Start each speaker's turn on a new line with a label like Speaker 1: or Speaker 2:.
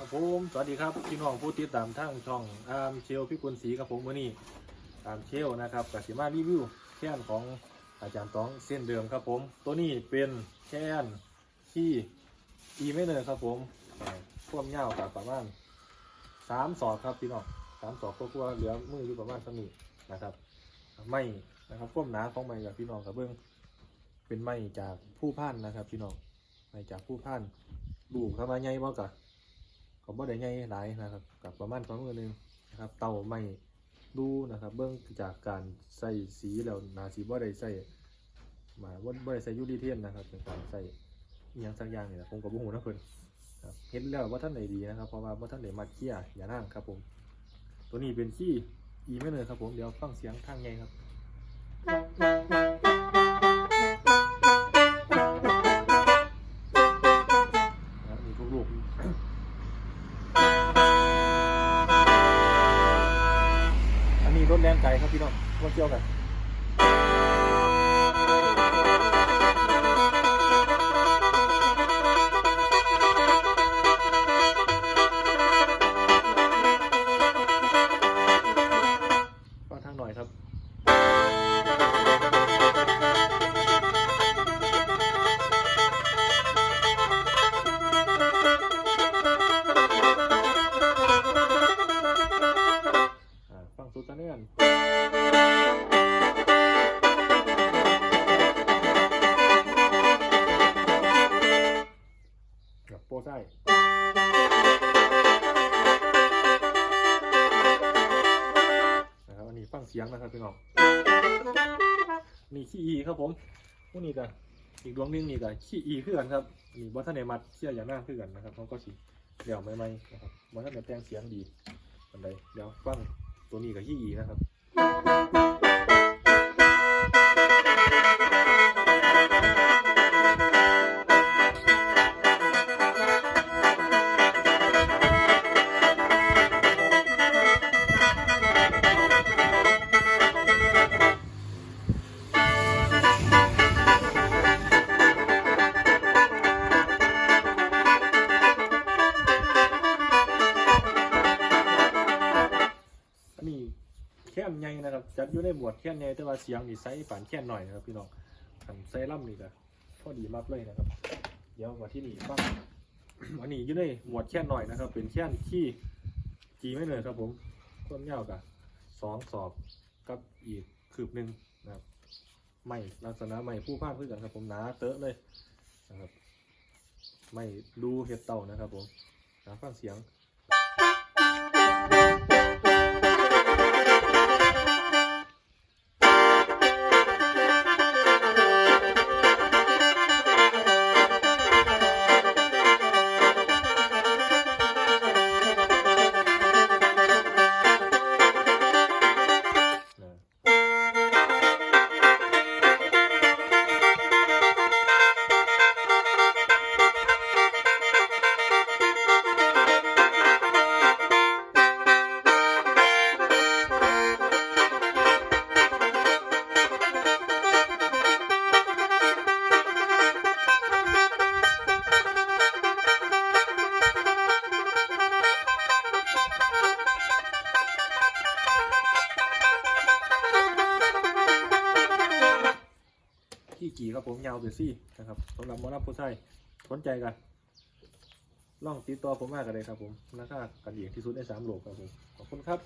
Speaker 1: ครับผมสวัสดีครับพี่น้องผู้ติดตามทางช่องอาร์มเชลพี่กุลศรีกับผมมื่อนี้อาร์มเชลนะครับกับสิมารีวิวแค่นของอาจารย์ต้องเส้นเดิมครับผม ตัวนี้เป็นแค่นที่อีไม่เนอครับผมอ่าความยากับประมาณสามศอกครับพี่น้องสามศอกก็กลัวเหลือมืออยู่ประมาณสมีนะครับ ไม่นะครับควมหนาของไม้กับพี่น้องกับเบื้องเป็นไม้จากผู้พันนะครับ พี่น้องไม้จากผู้พันลูทำไมใหญ่บ่กะ ก็บ่ได้ใหญ่หลายนะครับกับประมาณสองมือหนึงนะครับเตาไม่ดูนะครับ เบื้องจากการใส่สีแล้วนาสีบ่ได้ใส่มาบ่บ่ได้ใส่ยูรีเทนนะครับเป็นการใส่ยังสักอย่างนี่แหละผมก็บ่ฮู้นะเพิ่นครับเห็นแล้วว่าท่านไหนดีนะครับเพราะว่าบ่ท่านไหนมัดเคี้ยอย่านั่งครับผม ตัวนี้เป็นขี้อีไม่เลยครับผมเดี๋ยวฟังเสียงทางไงครับนะครับ นแรถแล่นไก่ครับพี่น้องรถเที่ยวกัน เสียงนะครับพี่น้องนี่ขี้อีครับผมพวกนี้กันอีกดวงนึงนี่กับขี้อีคือกันครับนี่บอท่านในมัดเชี่ยอย่างหน้าคือกันนะครับเขาก็สีเดี่ยวไม่ไม่นะครับบัท่านในแปลงเสียงดีอันใดเดี๋ยวฟังตัวนี้กับขี้อีนะครับ นนี้แค่นใหญ่นะครับ จัดอยู่ในบวชแค่นใหญ่แต่ว่าเสียงนี่ไซส์ปานแค่นหน่อยนะครับพี่น้องขันไซส์ล่ำนี่ก็พอดีมากเลยนะครับ เดี๋ยวมาที่นี่บ้างอันนี้อยู่ในหมวดแค่นหน่อยนะครับ เป็นแค่นที่จีไม่เลยครับผมความยาวกับสองสอบกับอีกคืบหนึ่งนะครับไม่ลักษณะไม่ผู้พานเพื่อกันครับผมหนาเตอะเลยนะครับ ไม่ดูเห็ดเต่านะครับผมนะฟังเสียงี่กี่ครับผมยาวเบซี่นะครับสำหรับมอลำผู้ชายสนใจกันล่องติดต่อผมมากกันเลยครับผมราคากันเองที่สุดได้สามโลกครับผมขอบคุณครับ